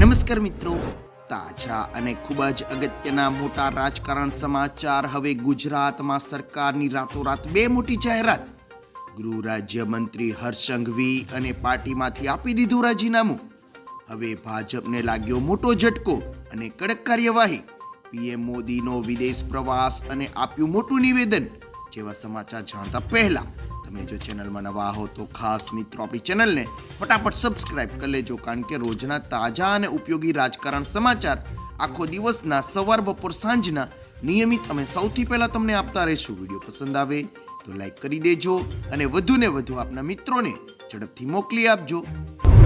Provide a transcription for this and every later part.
નમસ્કાર મિત્રો. તાજા અને ખૂબ જ અગત્યના મોટા રાજકારણ સમાચાર હવે ગુજરાતમાં સરકારની રાતોરાત બે મોટી જાહેરાત. ગૃહ રાજ્યમંત્રી હર્ષંઘવી અને પાર્ટીમાંથી આપી દીધું રાજીનામું. હવે ભાજપને લાગ્યો મોટો ઝટકો અને કડક કાર્યવાહી. પીએમ મોદીનો વિદેશ પ્રવાસ અને આપ્યું મોટું નિવેદન, જેવા સમાચાર જાણતા પહેલા તમે જો ચેનલમાં નવા હો તો ખાસ મિત્રો આપણી ચેનલને ફટાફટ સબસ્ક્રાઇબ કરી લેજો, કારણ કે રોજના તાજા અને ઉપયોગી રાજકારણ સમાચાર આખો દિવસના સવાર બપોર સાંજના નિયમિત અમે સૌથી પહેલાં તમને આપતા રહીશું. વીડિયો પસંદ આવે તો લાઈક કરી દેજો અને વધુને વધુ આપના મિત્રોને ઝડપથી મોકલી આપજો.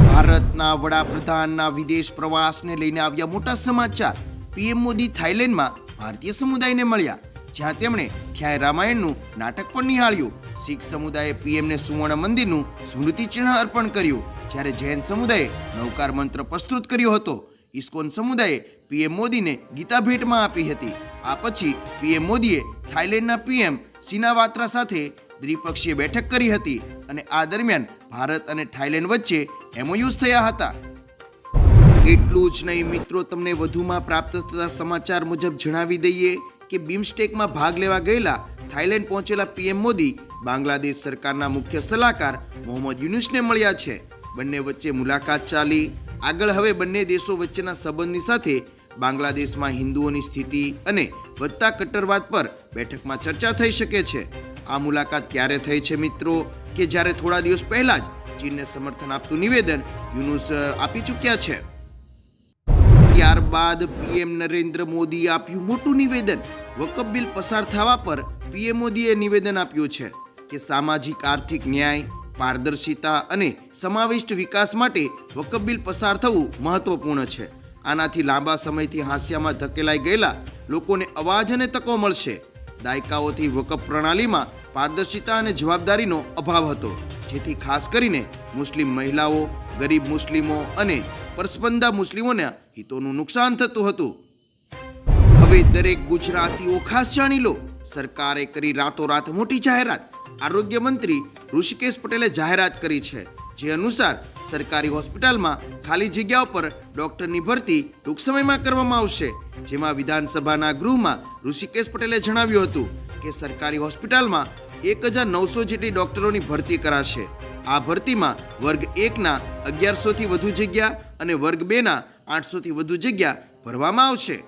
ભારતના વડાપ્રધાનના વિદેશ પ્રવાસને લઈને આવ્યા મોટા સમાચાર. પીએમ મોદી થાઇલેન્ડમાં ભારતીય સમુદાયને મળ્યા. જ્યાં તેમણે ખ્યાય રામાયણનું નાટક પણ નિહાળ્યું. શીખ સમુદાયે પીએમને સુવર્ણ મંદિરનું સ્મૃતિ ચિહ્ન અર્પણ કર્યું, જ્યારે જૈન સમુદાયે નવકાર મંત્ર પ્રસ્તુત કર્યો હતો. ઇસ્કોન સમુદાયે પીએમ મોદીને ગીતા ભેટમાં આપી હતી. આ પછી પીએમ મોદીએ થાઇલેન્ડના પીએમ સિનાવાત્રા સાથે દ્વિપક્ષીય બેઠક કરી હતી અને આ દરમિયાન ભારત અને થાઇલેન્ડ વચ્ચે એમઓયુઝ થયા હતા. એટલું જ નહીં મિત્રો, તમને વધુમાં પ્રાપ્ત થતા સમાચાર મુજબ જણાવી દઈએ. કે બિમસ્ટેકમાં ભાગ લેવા ગયેલા થાઇલેન્ડ પહોંચેલા પીએમ મોદી બાંગ્લાદેશ સરકારના મુખ્ય સલાહકાર મોહમ્મદ યુનુસને મળ્યા છે. બંને વચ્ચે મુલાકાત ચાલી. આગળ હવે બંને દેશો વચ્ચેના સંબંધની સાથે બાંગ્લાદેશમાં હિન્દુઓની સ્થિતિ અને વધતા કટ્ટરવાદ પર બેઠકમાં ચર્ચા થઈ શકે છે. આ મુલાકાત ત્યારે થઈ છે મિત્રો? કે જ્યારે થોડા દિવસ પહેલા જ ચીનને સમર્થન આપતું નિવેદન યુનુસ આપી ચૂક્યા છે? ત્યારબાદ પીએમ નરેન્દ્ર મોદીએ આપ્યું મોટું નિવેદન. વકફ બિલ પસાર થવા પર પીએમ મોદીએ નિવેદન આપ્યું છે કે સામાજિક, આર્થિક ન્યાય, પારદર્શિતા અને સમાવિષ્ટ વિકાસ માટે વકફ બિલ પસાર થવું મહત્વપૂર્ણ છે. આનાથી લાંબા સમયથી હાંસિયામાં ધકેલાઈ ગયેલા લોકોને અવાજ અને તકો મળશે. દાયકાઓથી વકફ પ્રણાલીમાં પારદર્શિતા અને જવાબદારીનો અભાવ હતો. જેથી ખાસ કરીને મુસ્લિમ મહિલાઓ, ગરીબ મુસ્લિમો અને પરસ્પંદા મુસ્લિમોના હિતોનું નુકસાન થતું હતું. હવે દરેક ગુજરાતીઓ ખાસ જાણી લો, સરકારે કરી રાતોરાત મોટી જાહેરાત. આરોગ્ય મંત્રી ઋષિકેશ પટેલે જાહેરાત કરી છે, જે અનુસાર સરકારી હોસ્પિટલમાં ખાલી જગ્યાઓ પર ડોક્ટરની ભરતી ટૂંક સમયમાં કરવામાં આવશે. જેમાં વિધાનસભાના ગૃહમાં ઋષિકેશ પટેલે જણાવ્યું હતું કે સરકારી હોસ્પિટલમાં એક હજાર નવસો જેટલી ડોક્ટરોની ભરતી કરાશે. આ ભરતીમાં વર્ગ એકના અગિયારસોથી વધુ જગ્યા અને વર્ગ બેના આઠસોથી વધુ જગ્યા ભરવામાં આવશે.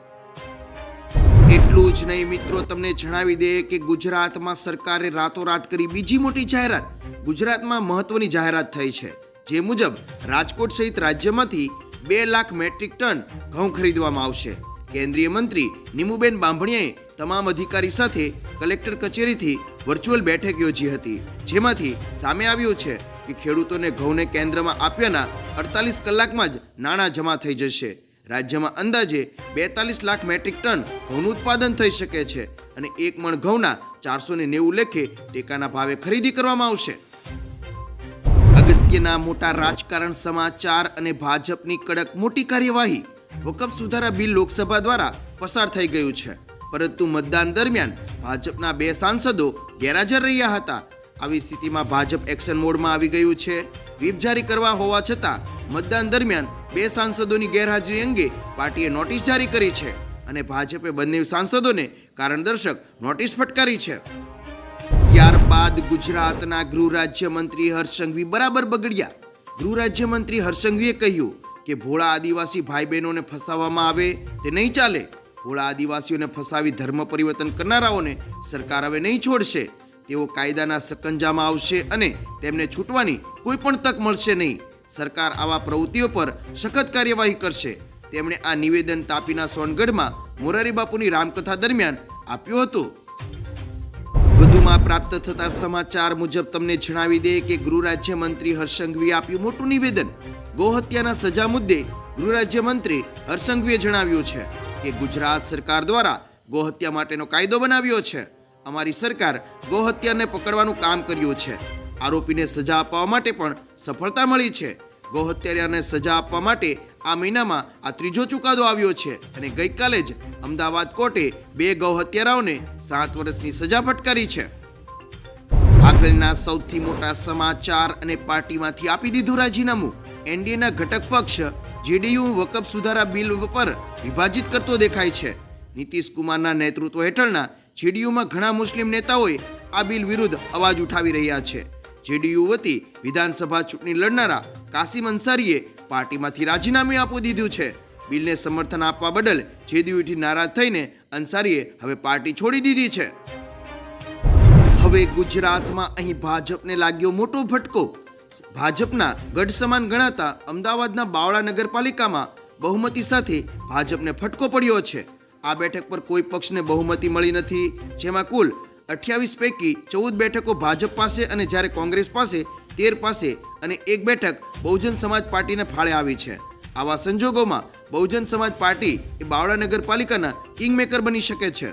એટલું જ નહીં મિત્રો, તમને જણાવી દઈએ કે ગુજરાતમાં સરકારે રાતોરાત કરી બીજી મોટી જાહેરાત. ગુજરાતમાં મહત્વની જાહેરાત થઈ છે. જે મુજબ રાજકોટ સહિત રાજ્યમાંથી બે લાખ મેટ્રિક ટન ઘઉં ખરીદવામાં આવશે. કેન્દ્રીય મંત્રી નિમુબેન બાંભણીયાએ તમામ અધિકારી સાથે કલેક્ટર કચેરીથી વર્ચ્યુઅલ બેઠક યોજી હતી, જેમાંથી સામે આવ્યું છે કે ખેડૂતોને ઘઉંને કેન્દ્રમાં આપ્યાના અડતાલીસ કલાકમાં જ નાણાં જમા થઈ જશે. રાજ્યમાં અંદાજે બેતાલીસ લાખ મેટ્રિક ટન ઘઉંનું ઉત્પાદન થઈ શકે છે અને એક મણ ઘઉંના ચારસો ને નેવું લેખે ટેકાના ભાવે ખરીદી કરવામાં આવશે. અગત્યના મોટા રાજકારણ સમાચાર અને ભાજપની કડક મોટી કાર્યવાહી વકફ સુધારા બિલ લોકસભા દ્વારા પસાર થઈ ગયું છે. પરંતુ મતદાન દરમિયાન ભાજપના બે સાંસદો ગેરહાજર રહ્યા હતા. આવી સ્થિતિમાં ભાજપ એક્શન મોડમાં આવી ગયું છે. વ્હીપ જારી કરવા હોવા છતાં મતદાન દરમિયાન બે સાંસદોની ગેરહાજરી અંગે પાર્ટીએ નોટિસ જારી કરી છે અને ભાજપે બંને સાંસદોને કારણદર્શક નોટિસ ફટકારી છે. ત્યારબાદ ગુજરાતના ગૃહ રાજ્યમંત્રી હર્ષ સંઘવી બરાબર બગડ્યા. ગૃહ રાજ્યમંત્રી હર્ષંઘવીએ કહ્યું કે ભોળા આદિવાસી ભાઈ બહેનોને ફસાવવામાં આવે તે નહીં ચાલે. ભોળા આદિવાસીઓને ફસાવી ધર્મ પરિવર્તન કરનારાઓને સરકાર હવે નહીં છોડશે. તેઓ કાયદાના સકંજામાં આવશે અને તેમને છૂટવાની કોઈ પણ તક મળશે નહીં. સરકાર આવા પ્રવૃત્તિઓ પર સખત કાર્યવાહી કરશે. તેમણે આ નિવેદન તાપીના સોનગઢમાં મોરારી બાપુની રામકથા દરમિયાન આપ્યું હતું. વધુમાં પ્રાપ્ત થતા સમાચાર મુજબ તમને જણાવી દે કે ગૃહ રાજ્યમંત્રી મંત્રી સંઘવીએ આપ્યું મોટું નિવેદન. ગોહત્યાના સજા મુદ્દે ગૃહ રાજ્યમંત્રી હર્ષ જણાવ્યું છે કે ગુજરાત સરકાર દ્વારા ગોહત્યા માટેનો કાયદો બનાવ્યો છે. અમારી સરકાર ગોહત્યાને પકડવાનું કામ કર્યું છે. આરોપીને સજા આપવા માટે પણ સફળતા મળી છે. ગોહત્યાને સજા આપવા માટે આ મહિનામાં આ ત્રીજો ચુકાદો આવ્યો છે અને ગઈકાલે જ અમદાવાદ કોર્ટે બે ગૌહત્યારાઓને સાત વર્ષની સજા ફટકારી છે. આગળના સૌથી મોટા સમાચાર અને પાર્ટીમાંથી આપી દીધું રાજીનામું. એનડીએના ઘટક પક્ષ જેડીયુ વકફ સુધારા બિલ પર વિભાજિત કરતો દેખાય છે. નીતિશ કુમારના નેતૃત્વ હેઠળના જેડીયુમાં ઘણા મુસ્લિમ નેતાઓએ આ બિલ વિરુદ્ધ અવાજ ઉઠાવી રહ્યા છે. જેડીયુ વતી વિધાનસભા ચૂંટણી લડનારા કાસિમ અંસારીએ પાર્ટીમાંથી રાજીનામું આપી દીધું છે. બિલને સમર્થન આપવા બદલ જેડીયુથી નારાજ થઈને અંસારીએ હવે પાર્ટી છોડી દીધી છે. હવે ગુજરાતમાં અહીં ભાજપને લાગ્યો મોટો ફટકો ભાજપના ગઢ સમાન ગણાતા અમદાવાદના બાવળા નગરપાલિકામાં બહુમતી સાથે ભાજપને ફટકો પડ્યો છે. આ બેઠક પર કોઈ પક્ષને બહુમતી મળી નથી, જેમાં કુલ અઠ્યાવીસ પૈકી ચૌદ બેઠકો ભાજપ પાસે અને જ્યારે કોંગ્રેસ પાસે તેર પાસે અને એક બેઠક બહુજન સમાજ પાર્ટીને ફાળે આવી છે. આવા સંજોગોમાં બહુજન સમાજ પાર્ટી એ બાવળા નગરપાલિકાના કિંગમેકર બની શકે છે.